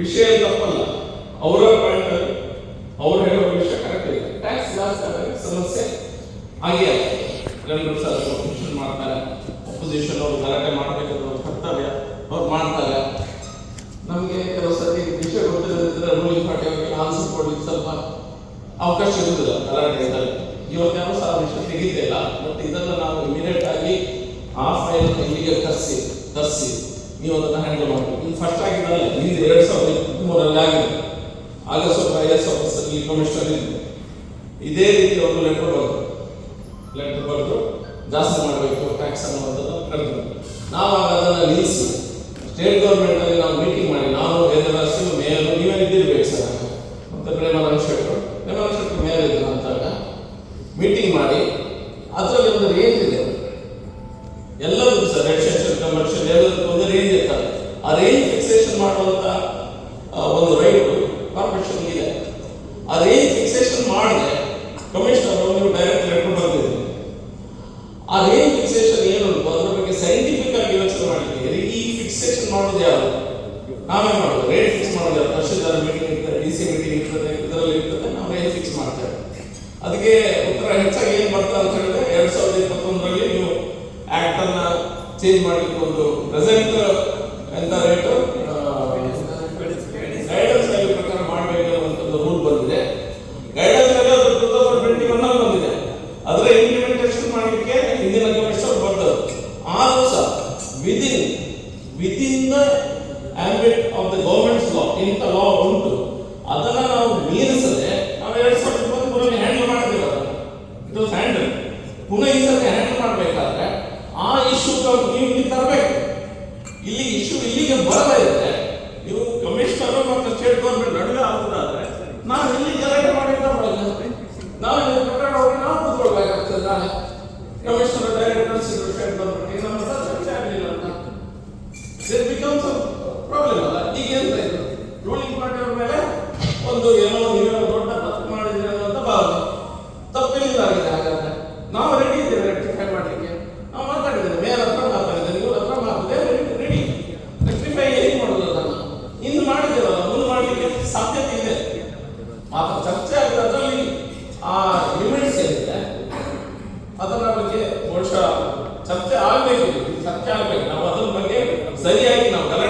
ವಿಷಯ ತಪ್ಪಲ್ಲ ಅವರ ಪಾಯಿಂಟ್ ಅವ್ರು ಹೇಳೋ ವಿಷಯ ಕರೆಕ್ಟ್ ಇಲ್ಲ ಟ್ಯಾಕ್ಸ್ ಜಾಸ್ತಿ ಸಮಸ್ಯೆ. ಹಾಗೆ ಎಲ್ಲರೂ ಸರ್ ಅಪೋಸಿಷನ್ ಮಾಡ್ತಾರೆ. ಅಪೋಸಿಷನ್ ಅವರು ಗಲಾಟೆ ಮಾಡಬೇಕಾದ ಕರ್ತವ್ಯ ಅವ್ರು ಮಾಡ್ತಾರೆ. ನಮಗೆ ಕೆಲವು ವಿಷಯ ಗೊತ್ತಿಲ್ಲದಿದ್ದರೆ ರೂಲಿಂಗ್ ಪಾರ್ಟಿ ಅವರಿಗೆ ಆನ್ಸರ್ ಕೊಡ್ಲಿಕ್ಕೆ ಸ್ವಲ್ಪ ಅವಕಾಶ ಇರುವುದಿಲ್ಲ ಗಲಾಟೆ ಇದ್ದಲ್ಲಿ ಇವತ್ತೇನೋ ಸಹ ವಿಷಯ ತೆಗಿತಿಲ್ಲ ಬಟ್ ಇದನ್ನು ನಾವು ಇಮಿಡಿಯೇಟ್ ಆಗಿ ಆ ಫೈಲ್ ಇಲ್ಲಿಗೆ ತರಿಸಿ ತರಿಸಿ ನೀವು ಅದನ್ನು ಹ್ಯಾಂಡಲ್ ಮಾಡಬೇಕು ಫಸ್ಟ್ ಆಗಿ ಎರಡು ಸಾವಿರದ ಇಪ್ಪತ್ತ್ಮೂರರಲ್ಲಿ ಆಗಿದೆ. ಆಗಸ್ಟ್ ಸ್ವಲ್ಪ ಐ ಎಸ್ ಆಫೀಸಲ್ಲಿ ಕಮಿಷನರ್ ಇದೇ. ರೀತಿ ಒಂದು ಲೆಟರ್ ಬರೆದು ಲೆಟರ್ ಬರೆದು ಜಾಸ್ತಿ ಮಾಡಬೇಕು ಟ್ಯಾಕ್ಸ್ ಅನ್ನುವಂಥದ್ದು ಕರೆದ್ರು ನಾವು ಅದನ್ನು ನಿಲ್ಲಿಸಿ ಸ್ಟೇಟ್ ಗೌರ್ಮೆಂಟ್ ಅಲ್ಲಿ ನಾವು ಮೀಟಿಂಗ್ ಮಾಡಿ ನಾವು ವೇದರಾಶಿ ಮೇಯರ್, ನೀವೇ ಇದ್ದಿರ್ಬೇಕು ಸರ್. ಮತ್ತೆ ಪ್ರೇಮಾನಂದ ಶೆಟ್ಟರು ಪ್ರೇಮಾನಂದ ಶೆಟ್ಟರು ಮೇಯರ್ ಇದ್ರು ಅಂತಾಗ ಮೀಟಿಂಗ್ ಮಾಡಿ, ಅದರಲ್ಲಿ ಒಂದು ರೇಂಜ್ ಕಾರ್ಪೊರೇಷನ್ ಇದೆ ರೇಂಜ್ ಫಿಕ್ಸೇಷನ್ ಮಾಡಿದ್ರೆ ಕಮಿಷನರ್ ನೀವು ಡೈರೆಕ್ಟ್ ಲೆಟರ್ ಆ ರೇಂಜ್ ಫಿಕ್ಸೇಷನ್ ಏನುಂಟು ಅದ್ರ ಬಗ್ಗೆ ಸೈಂಟಿಫಿಕ್ ಆಗಿ ಯೋಚನೆ ಮಾಡಲಿಕ್ಕೆ ಈ ಫಿಕ್ಸೇಷನ್ ಮಾಡೋದು ಯಾರು? ನಾವೇ ಮಾಡೋದು. ರೇಟ್ ಫಿಕ್ಸ್ ಮಾಡೋದು ಯಾರು? ತಹಶೀಲ್ದಾರ್ ಮೀಟಿಂಗ್ ಇರ್ತದೆ ಡಿ ಸಿ ಮೀಟಿಂಗ್ ಇರ್ತದೆ, ಇದರಲ್ಲಿ ಇರ್ತದೆ, ನಾವು ರೇಟ್ ಫಿಕ್ಸ್ ಮಾಡ್ತೇವೆ ಅದಕ್ಕೆ ಉತ್ತರ ಹೆಚ್ಚಾಗಿ ಏನು ಬರ್ತದೆ ಅಂತ ಹೇಳಿದ್ರೆ, ಎರಡ್ ಸಾವಿರದ ಇಪ್ಪತ್ತೊಂದರಲ್ಲಿ ನೀವು ಆಕ್ಟ್ ಚೇಂಜ್ ಮಾಡಲಿಕ್ಕೆ ಒಂದು ಪ್ರೆಸೆಂಟ್ ಎಂತ ರೇಟ್ ಗೈಡೆನ್ಸ್ ವ್ಯಾಲ್ಯೂ ಪ್ರಕಾರ ಮಾಡಬೇಕು ಅನ್ನುವಂಥದ್ದು ರೂಲ್ ಬಂದಿದೆ ಗೈಡೆನ್ಸ್ ವ್ಯಾಲ್ಯೂ ಅದು ಟೂ ತೌಸಂಡ್ ಟ್ವೆಂಟಿ ಒನ್ ಅಲ್ಲಿ ಬಂದಿದೆ ಅದರ ಇಂಪ್ಲಿಮೆಂಟೇಷನ್ ಮಾಡಲಿಕ್ಕೆ ಹಿಂದಿನ ಕಮಿಷನರ್ ಬರ್ತದೆ ಆದ್ರೂ ಸಹ within within the ambit of the government's law ಇಂಥ ಲಾ ಉಂಟು, ಅದನ್ನ ನಾವು ಮೀರಿಸದೆ ನಾವು ಎರಡ್ ಸಾವಿರದ ಇಪ್ಪತ್ಮೂರರಲ್ಲಿ ಹ್ಯಾಂಡಲ್ ಅದನ್ನು ಇಟ್ ವಾಸ್ ಹ್ಯಾಂಡಲ್ ಪುನಃ ಈ ಸರ್ತಿ ಹ್ಯಾಂಡಲ್ ಮಾಡಬೇಕಾದ್ರೆ ಆ ಇಶ್ಯೂ ನೀವು ಇಲ್ಲಿ ತರಬೇಕು. ಇಲ್ಲಿ ಇಶ್ಯೂ ಇಲ್ಲಿಗೆ ಬರಬಾರದೆ ನೀವು ಕಮಿಷನರ್ ಮತ್ತು ಸ್ಟೇಟ್ ಗೌರ್ಮೆಂಟ್ ನಡುವೆ ಆಗುದಾದ್ರೆ ನಾವು ಇಲ್ಲಿ ಜನರೇಟ್ ಮಾಡಿದ್ರೆ ನಾವು ಇಲ್ಲಿ ಪ್ರಕರಣ ಹೋಗಿ ನಾವು ಕೂತ್ಕೊಳ್ಬೇಕಾಗ್ತದೆ. ನಾಳೆ ಕಮಿಷನರ್ ಡೈರೆಕ್ಟರ್ ಸ್ಟೇಟ್ ಗೌರ್ಮೆಂಟ್ ನಮ್ಮ ಚರ್ಚೆ ಆಗಲಿಲ್ಲ ಅಂತ. ಬಿಕಮ್ಸ್ ಪ್ರಾಬ್ಲಮ್ ಅಲ್ಲ ಈಗ ಎಂತ ಇದು ರೂಲಿಂಗ್ ಪಾರ್ಟಿ ಅವ್ರ ಮೇಲೆ ಒಂದು ಏನೋ ನೀವೇನೋ ದೊಡ್ಡ ತಪ್ಪು ಮಾಡಿದ್ರೆ ಅಂತ ಭಾವನೆ. ತಪ್ಪೇನಿಲ್ಲ ಆಗಿದೆ ಹಾಗಾದ್ರೆ. ನಾವು ರೆಡಿ ಇದ್ದೇವೆ ರೆಕ್ಟಿಫೈ ಮಾಡಲಿಕ್ಕೆ. ನಾವು ಮಾತಾಡಿದ್ದೇವೆ ಮೇಯರ್ ಹತ್ರ ಮಾತಾಡಿದ್ದೇವೆ, ನೀವು ಹತ್ರ ಮಾತಾಡಿದ್ದೇವೆ ರೆಡಿ ರೆಕ್ಟಿಫೈ ಹೇಗೆ ಮಾಡೋದು ಅದನ್ನು ಇನ್ನು ಮಾಡಿದ್ದೇವಲ್ಲ, ಮುಂದೆ ಮಾಡಲಿಕ್ಕೆ ಸಾಧ್ಯತೆ ಇದೆ. ಮಾತ್ರ ಚರ್ಚೆ ಆಗಿದೆ, ಅದರಲ್ಲಿ ಆ ಲಿಮಿಟ್ಸ್ ಏನಿದೆ, ಅದರ ಬಗ್ಗೆ ಬಹುಶಃ ಚರ್ಚೆ ಆಗಬೇಕು ಚರ್ಚೆ ಆಗಬೇಕು. ನಾವು ಅದ್ರ ಬಗ್ಗೆ ಸರಿಯಾಗಿ ನಾವು ಗಲಾಟೆ